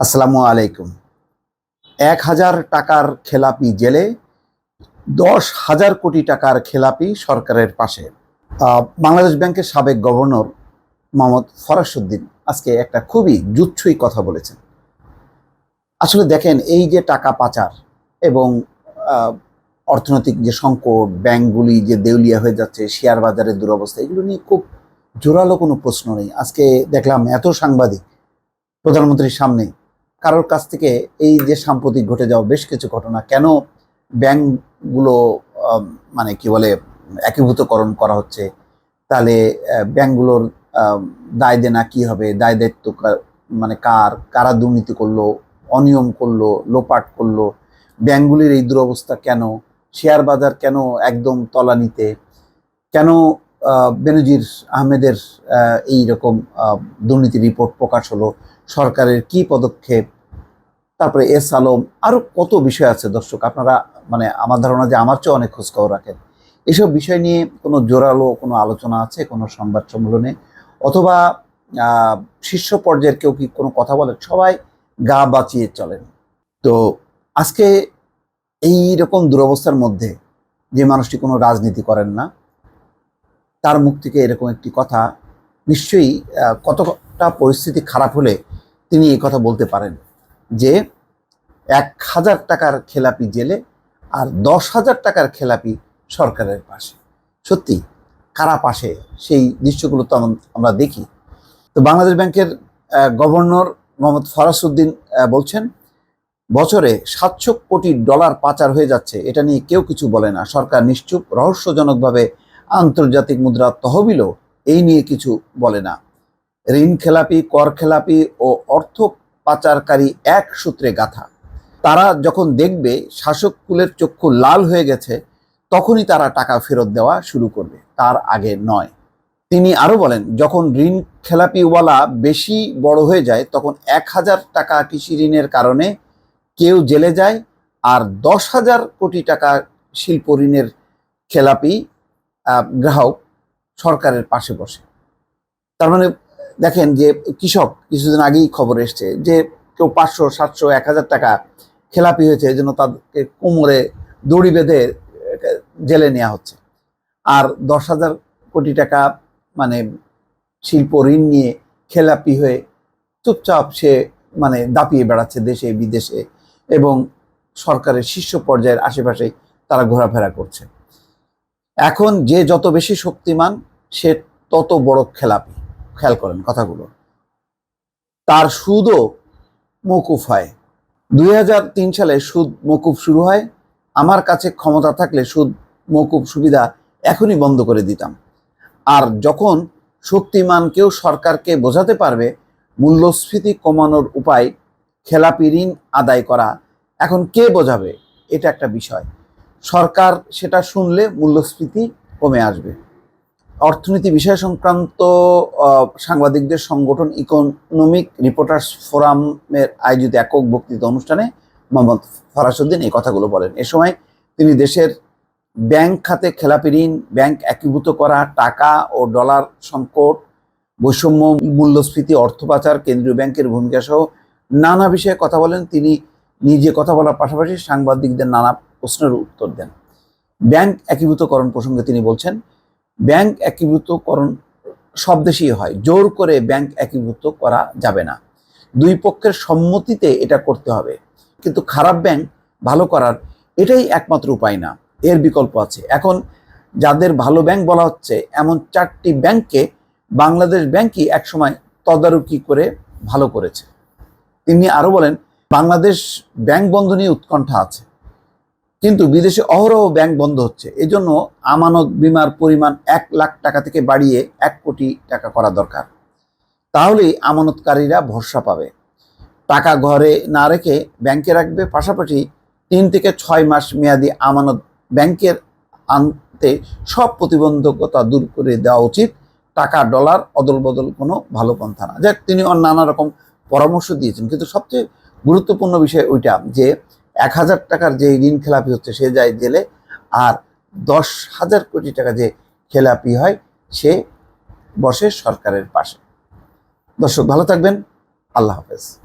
আসসালামু আলাইকুম। এক হাজার টাকার খেলাপি জেলে দশ হাজার কোটি টাকার খেলাপি সরকারের পাশে। বাংলাদেশ ব্যাংকের সাবেক গভর্নর মোহাম্মদ ফরাসুদ্দিন আজকে একটা খুবই জুচ্ছুই কথা বলেছেন। আসলে দেখেন, এই যে টাকা পাচার এবং অর্থনৈতিক যে সংকট, ব্যাংকগুলি যে দেউলিয়া হয়ে যাচ্ছে, শেয়ার বাজারের দুরবস্থা, এগুলো নিয়ে খুব জোরালো কোনো প্রশ্ন নেই। আজকে দেখলাম এত সাংবাদিক প্রধানমন্ত্রীর সামনে কারোর কাছ থেকে এই যে সাম্প্রতিক ঘটে যাওয়া বেশ কিছু ঘটনা, কেন ব্যাংকগুলো মানে কি বলে, একীভূতকরণ করা হচ্ছে? তাহলে ব্যাংকগুলোর দায় দেনা কি হবে? দায় দায়িত্ব মানে কার? কারা দুর্নীতি করল? অনিয়ম করল? লোপাট করল? ব্যাংকগুলির এই দুরবস্থা কেন? শেয়ার বাজার কেন একদম তলানিতে? কেন বেনজির আহমেদের এই রকম দুর্নীতি রিপোর্ট প্রকাশ হলো? সরকারের কি পদক্ষেপ? তারপরে এস আলম আরও কত বিষয় আছে দর্শক, আপনারা মানে আমার ধারণা যে আমার চেয়ে অনেক খোঁজখবর রাখেন। এসব বিষয় নিয়ে কোনো জোরালো কোনো আলোচনা আছে, কোনো সংবাদ সম্মেলনে? অথবা শীর্ষ পর্যায়ের কেউ কি কোনো কথা বলেন? সবাই গা বাঁচিয়ে চলেন। তো আজকে এই রকম দুরবস্থার মধ্যে যে মানুষটি কোনো রাজনীতি করেন না, তার মুখ থেকে এরকম একটি কথা নিশ্চয়ই কতটা পরিস্থিতি খারাপ হলে তিনি এই কথা বলতে পারেন? যে এক হাজার টাকার খেলাপি জেলে আর দশ হাজার টাকার খেলাপি সরকারের পাশে। সত্যি, কারা পাশে? সেই দৃশ্যগুলো তো আমরা দেখি। তো বাংলাদেশ ব্যাংকের গভর্নর মোহাম্মদ ফরাসউদ্দিন বলছেন, বছরে সাতশো কোটি ডলার পাচার হয়ে যাচ্ছে। এটা নিয়ে কেউ কিছু বলে না। সরকার নিশ্চুপ, রহস্যজনকভাবে আন্তর্জাতিক মুদ্রা তহবিলও এই নিয়ে কিছু বলে না। ঋণ খেলাপি, কর খেলাপি ও অর্থ পাচারকারী এক সূত্রে গাথা। তারা যখন দেখবে শাসক কুলের চক্ষু লাল হয়ে গেছে, তখনই তারা টাকা ফেরত দেওয়া শুরু করবে। তার আগে নয়। তিনি আরও বলেন, যখন ঋণ খেলাপিওয়ালা বেশি বড় হয়ে যায়, তখন এক হাজার টাকা কৃষি ঋণের কারণে কেউ জেলে যায় আর দশ হাজার কোটি টাকা শিল্প ঋণের খেলাপি গ্রাহক সরকারের পাশে বসে। তার মানে দেখেন যে কৃষক কিছুদিন আগেই খবর এসছে যে কেউ পাঁচশো, সাতশো, এক হাজার টাকা খেলাপি হয়েছে, এই জন্য তাদেরকে কোমরে দড়ি বেঁধে জেলে নেওয়া হচ্ছে। আর দশ হাজার কোটি টাকা মানে শিল্প ঋণ নিয়ে খেলাপি হয়ে চুপচাপ সে মানে দাপিয়ে বেড়াচ্ছে দেশে, বিদেশে এবং সরকারের শীর্ষ পর্যায়ের আশেপাশে তারা ঘোরাফেরা করছে। এখন যে যত বেশি শক্তিমান, সে তত বড় খেলাপি। খেয়াল করেন কথাগুলো। তার সুদও মকুফ হয়। দুই হাজার তিন সালে সুদ মকুফ শুরু হয়। আমার কাছে ক্ষমতা থাকলে সুদ মকুফ সুবিধা এখনই বন্ধ করে দিতাম। আর যখন শক্তিমান কেউ সরকারকে বোঝাতে পারবে, মূল্যস্ফীতি কমানোর উপায়, খেলাপি ঋণ আদায় করা, এখন কে বোঝাবে? এটা একটা বিষয়। সরকার সেটা শুনলে মূল্যস্ফীতি কমে আসবে। অর্থনীতি বিষয় সংক্রান্ত সাংবাদিকদের সংগঠন ইকোনমিক রিপোর্টার্স ফোরামের আয়োজিত একক বক্তৃতা অনুষ্ঠানে মোহাম্মদ ফরাসুদ্দিন এই কথাগুলো বলেন। এ সময় তিনি দেশের ব্যাংক খাতে খেলাপি ঋণ, ব্যাংক একীভূত করা, টাকা ও ডলার সংকট, বৈষম্য মূল্যস্ফীতি, অর্থ পাচার, কেন্দ্রীয় ব্যাংকের ভূমিকা সহ নানা বিষয়ে কথা বলেন। তিনি নিজে কথা বলার পাশাপাশি সাংবাদিকদের নানা প্রশ্নের উত্তর দেন। ব্যাংক একীভূতকরণ প্রসঙ্গে তিনি বলছেন ব্যাংক একীভূতকরণ সব দেশেই হয়। জোর করে ব্যাংক একীভূত করা যাবে না। দুই পক্ষের সম্মতিতে এটা করতে হবে। কিন্তু খারাপ ব্যাংক ভালো করার এটাই একমাত্র উপায় না। এর বিকল্প আছে। এখন যাদের ভালো ব্যাংক বলা হচ্ছে, এমন চারটি ব্যাংককে বাংলাদেশ ব্যাংকই একসময় তদারকি করে ভালো করেছে। তিনি আরও বলেন, বাংলাদেশ ব্যাংক বন্ধ নিয়ে উৎকণ্ঠা আছে। কিন্তু বিদেশে অহরহ ব্যাংক বন্ধ হচ্ছে। এজন্য আমানত বিমার পরিমাণ এক লাখ টাকা থেকে বাড়িয়ে এক কোটি টাকা করা দরকার। তাহলেই আমানতকারীরা ভরসা পাবে। টাকা ঘরে না রেখে ব্যাংকে রাখবে, পাশাপাশি তিন থেকে ছয় মাস মেয়াদি আমানত ব্যাংকের আনতে সব প্রতিবন্ধকতা দূর করে দেওয়া উচিত। টাকা, ডলার অদল বদল কোনো ভালো পন্থা না। যাক, তিনি নানা রকম পরামর্শ দিয়েছেন। কিন্তু সবচেয়ে গুরুত্বপূর্ণ বিষয় ওইটা যে এক হাজার টাকার যে ঋণ খেলাপি হচ্ছে, সে যায় জেলে। আর দশ হাজার কোটি টাকা যে খেলাপি হয়, সে বসে সরকারের পাশে। দর্শক, ভালো থাকবেন। আল্লাহ হাফেজ।